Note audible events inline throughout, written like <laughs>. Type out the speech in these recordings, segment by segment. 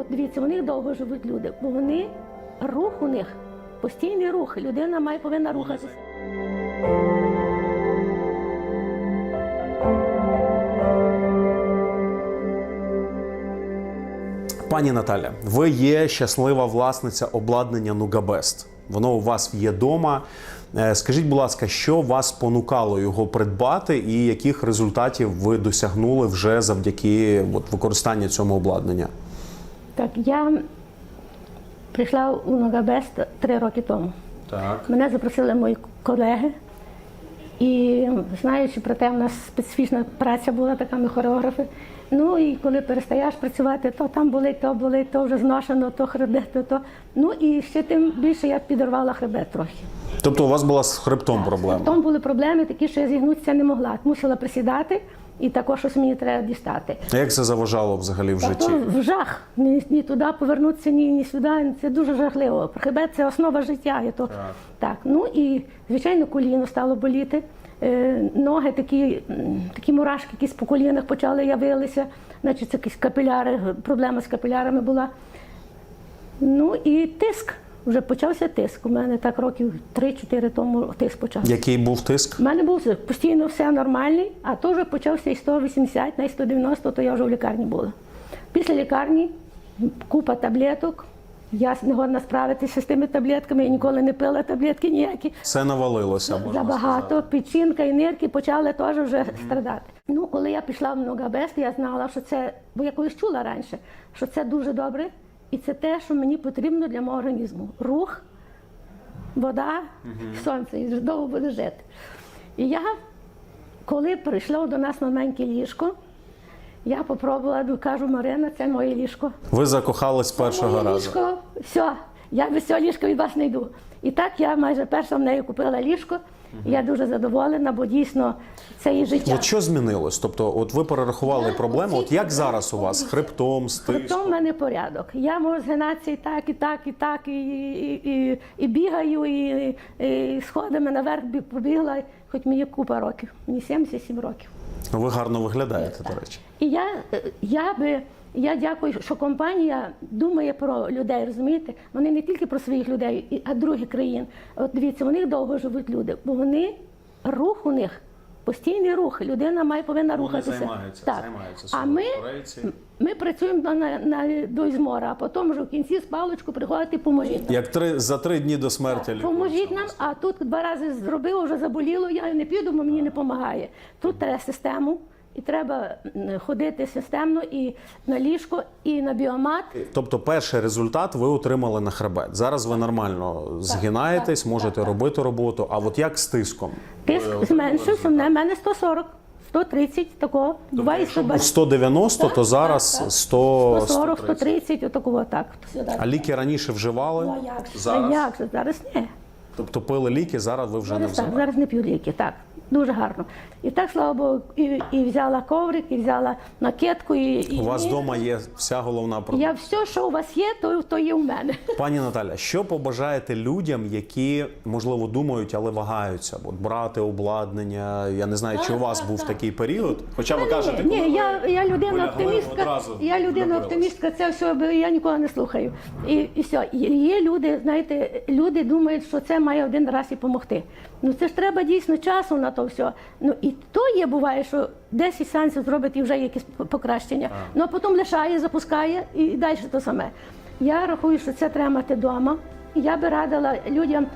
От дивіться, у них довго живуть люди, бо вони рух у них постійний рух. Людина має повинна рухатися. Пані Наталя, ви є щаслива власниця обладнання Нугабест. Воно у вас є вдома. Е, Скажіть, будь ласка, що вас спонукало його придбати, і яких результатів ви досягнули вже завдяки от, використанню цього обладнання? Так, я прийшла у Ногабест три роки тому. Так. Мене запросили мої колеги. І знаючи про те, в нас специфічна праця була така, ми хореографи. Ну і коли перестаєш працювати, то там болить, то болить, то вже зношено, то хребет, то то. Ну і ще тим більше я підорвала хребет трохи. Тобто у вас була з хребтом проблема? Тому були проблеми такі, що я зігнутися не могла. Мусила присідати, і також щось мені треба дістати. А Як це заважало взагалі в житті? в жах. Ні, ні туди повернутися, ні, ні сюди. Це дуже жахливо. Хребет це основа життя. І то, так. так. Ну і звичайно, коліно стало боліти. Е, ноги такі, такі мурашки, якісь по колінах почали явилися. Значить, це якісь капіляри, проблема з капілярами була. Ну і тиск. Вже почався тиск. У мене так років 3-4 тому тиск почався. Який був тиск? У мене був постійно все нормальний, а то вже почався і 180, на 190, то я вже в лікарні була. Після лікарні купа таблеток. Я не годна справитися з тими таблетками, я ніколи не пила таблетки ніякі. Все навалилося, можна Забагато, печінка і нирки почали теж вже страдати. Ну, коли я пішла в Ногабест, я знала, що це, бо я колись чула раніше, що це дуже добре, і це те, що мені потрібно для мого організму. Рух, вода, сонце, і довго буде жити. І я, коли прийшло до нас маленьке ліжко, я попробувала, кажу, Марина, це моє ліжко. Ви закохались першого Моє разу. ліжко, все, я без цього ліжка від вас не йду. І так я майже перша в неї купила ліжко. Я дуже задоволена, бо дійсно це її життя. От що змінилось? Тобто, от ви перерахували проблеми. От як зараз у вас хребтом, з Хребтом в мене порядок. Я можу згинатися і так, і так, і так, і, і, і, і бігаю, і, і сходами наверх бі- побігла, хоч мені купа років, мені 77 років. Ну, Ви гарно виглядаєте, до речі. І я, е, я би. Я дякую, що компанія думає про людей, розумієте? Вони не тільки про своїх людей, а других країн. От дивіться, у них довго живуть люди, бо вони рух у них постійний рух. Людина має повинна рухатися. займаються, так. займаються а ми, ми працюємо на, на, на до ізмора, а потім вже в кінці з паличку приходити і поможіть. нам. Як три за три дні до смерті лікується Поможіть нам, а тут два рази зробило, вже заболіло, я не піду, бо мені не допомагає. Тут треба систему, і треба ходити системно і на ліжко, і на біомат. Тобто, перший результат ви отримали на хребет. Зараз ви нормально згинаєтесь, можете робити роботу. А от як з тиском? Тиск зменшився, в мене 140, 130, такого. Буває Якщо був 120, 190, то зараз 100, 140, 130. 130, отакого так. А ліки раніше вживали? А як же? Зараз? А як? Зараз ні. Тобто пили ліки, зараз ви вже не Зараз так, зараз не п'ю ліки, так. Дуже гарно. І так, слава Богу, і, і взяла коврик, і взяла накидку. І, і У вас і- вдома є вся головна проблема. Я все, що у вас є, то, то є у мене. Пані <laughs> Наталя, що побажаєте людям, які можливо думають, але вагаються? От брати обладнання. Я не знаю, чи у вас був такий період. Хоча ви кажете, Ні, коли я, я людина оптимістка. Я людина оптимістка, це все я нікого не слухаю. І, і все. Є- Є люди, знаєте, люди думають, що це має один раз і допомогти. Ну це ж треба дійсно часу на то все. Ну і то є, буває, що 10 сеансів зробить і вже якісь покращення. Ну а потім лишає, запускає і далі то саме. Я рахую, що це треба мати вдома. Я би радила людям.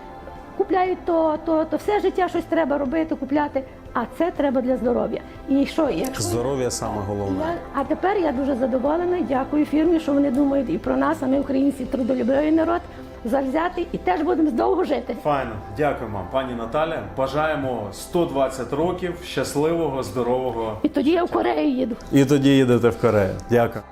Купляють то, то, то все життя щось треба робити, купляти, а це треба для здоров'я. І що, якщо здоров'я саме головне. я, а тепер я дуже задоволена. Дякую фірмі, що вони думають і про нас, а ми українці трудолюбивий народ, завзяти і теж будемо довго жити. Файно, дякуємо, пані Наталя. Бажаємо 120 років щасливого, здорового. І тоді я в Корею їду. І тоді їдете в Корею. Дякую.